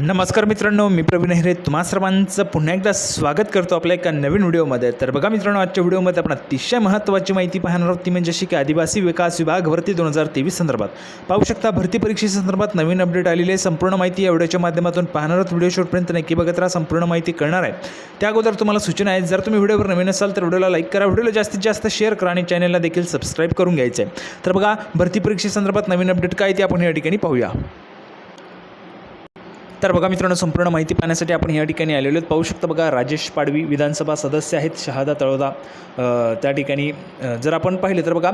नमस्कार मित्रांनो मी प्रवीण हिरे. तुम्हा सर्वांचं पुन्हा एकदा स्वागत करतो आपल्या एका नवीन व्हिडिओमध्ये. तर बघा मित्रांनो आजच्या व्हिडिओमध्ये आपण अतिशय महत्त्वाची माहिती पाहणार आहोत. ती म्हणजे अशी की आदिवासी विकास विभाग भरती दोन हजार तेवीस संदर्भात. पाहू शकता भरती परीक्षेसंदर्भात नवीन अपडेट आलेली आहे. संपूर्ण माहिती या व्हिडिओच्या माध्यमातून पाहणार आहोत. व्हिडिओ शेवटपर्यंत नक्की बघत राहा. संपूर्ण माहिती कळणार आहे. त्या अगोदर तुम्हाला सूचना आहेत. जर तुम्ही व्हिडिओवर नवीन असाल तर व्हिडिओला लाईक करा. व्हिडिओला जास्तीत जास्त शेअर करा आणि चॅनलला देखील सबस्क्राईब करून घ्यायचं आहे. तर बघा भरती परीक्षेसंदर्भात नवीन अपडेट काय ते आपण या ठिकाणी पाहूया. तर बघा मित्रांनो संपूर्ण माहिती पाहण्यासाठी आपण या ठिकाणी आलेलो आहेत. पाहू शकता बघा राजेश पाडवी विधानसभा सदस्य आहेत शहादा तळोदा त्या ठिकाणी जर आपण पाहिले तर बघा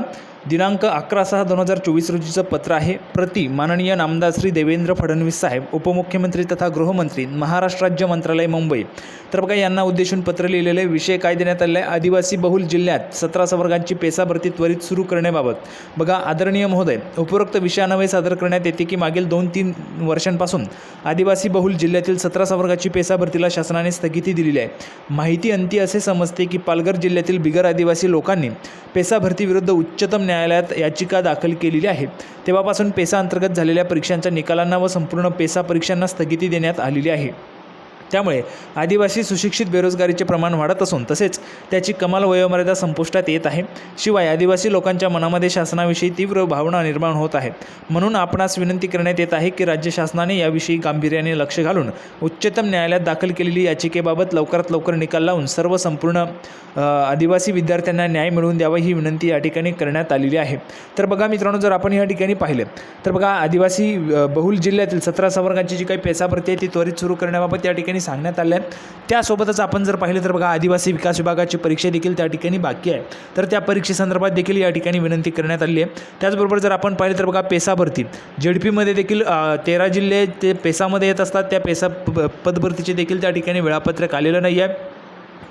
दिनांक अकरा सहा दोन हजार चोवीस रोजीचं पत्र आहे. प्रति माननीय नामदार श्री देवेंद्र फडणवीस साहेब उपमुख्यमंत्री तथा गृहमंत्री महाराष्ट्र राज्य मंत्रालय मुंबई. तर बघा यांना उद्देशून पत्र लिहिलेले विषय काय देण्यात आलेला आहे? आदिवासी बहुल जिल्ह्यात सतरा संवर्गांची पेसा भरती त्वरित सुरू करण्याबाबत. बघा आदरणीय महोदय उपरोक्त विषयान्वये सादर करण्यात येते की मागील दोन तीन वर्षांपासून आदिवासी बहुल जिल्ह्यातील सतरा संवर्गाची पेसा भरतीला शासनाने स्थगिती दिलेली आहे. माहिती अंती असे समजते की पालघर जिल्ह्यातील बिगर आदिवासी लोकांनी पेसा भरतीविरुद्ध उच्चतम न्यायालयात याचिका दाखल केलेली आहे. तेव्हापासून पेसा अंतर्गत झालेल्या परीक्षांच्या निकालांना व संपूर्ण पेसा परीक्षांना स्थगिती देण्यात आलेली आहे. त्यामुळे आदिवासी सुशिक्षित बेरोजगारीचे प्रमाण वाढत असून तसेच त्याची कमाल वयोमर्यादा संपुष्टात येत आहे. शिवाय आदिवासी लोकांच्या मनामध्ये शासनाविषयी तीव्र भावना निर्माण होत आहेत म्हणून आपणास विनंती करण्यात येत आहे की राज्य शासनाने याविषयी गांभीर्याने लक्ष घालून उच्चतम न्यायालयात दाखल केलेली याचिकेबाबत लवकरात लवकर निकाल लावून सर्व संपूर्ण आदिवासी विद्यार्थ्यांना न्याय मिळवून द्यावा ही विनंती या ठिकाणी करण्यात आलेली आहे. तर बघा मित्रांनो जर आपण या ठिकाणी पाहिले तर बघा आदिवासी बहुल जिल्ह्यातील सतरा संवर्गांची जी काही पेसा भरती आहे ती त्वरित सुरू करण्याबाबत या ठिकाणी सांगण्यात आलं आहे त्यासोबतच आपण जर पाहिलं तर बघा आदिवासी विकास विभागाची परीक्षा देखील त्या ठिकाणी बाकी आहे. तर त्या परीक्षेसंदर्भात देखील या ठिकाणी विनंती करण्यात आली आहे. त्याचबरोबर जर आपण पाहिलं तर बघा पेसा भरती. जेडपीमध्ये देखील तेरा जिल्हे ते पेसामध्ये येत असतात. त्या पेसा प- पदभरतीचे देखील त्या ठिकाणी वेळापत्रक आलेलं नाही आहे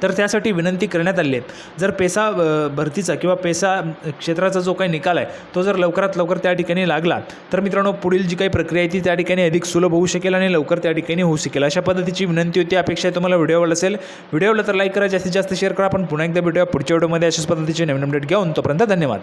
तर त्यासाठी विनंती करण्यात आली आहे जर पेसा भरतीचा किंवा पेसा क्षेत्राचा जो काही निकाल आहे तो जर लवकरात लवकर त्या ठिकाणी लागला तर मित्रांनो पुढील जी काही प्रक्रिया आहे ती त्या ठिकाणी अधिक सुलभ होऊ शकेल आणि लवकर त्या ठिकाणी होऊ शकेल. अशा पद्धतीची विनंती होती अपेक्षा आहे तुम्हाला व्हिडिओ आवडला असेल. व्हिडिओला तर लाईक करा जास्तीत जास्त शेअर करा. आपण पुन्हा एकदा भेटूया पुढच्या व्हिडिओमध्ये. अशाच पद्धतीचे नवीन अपडेट घेऊन तोपर्यंत धन्यवाद.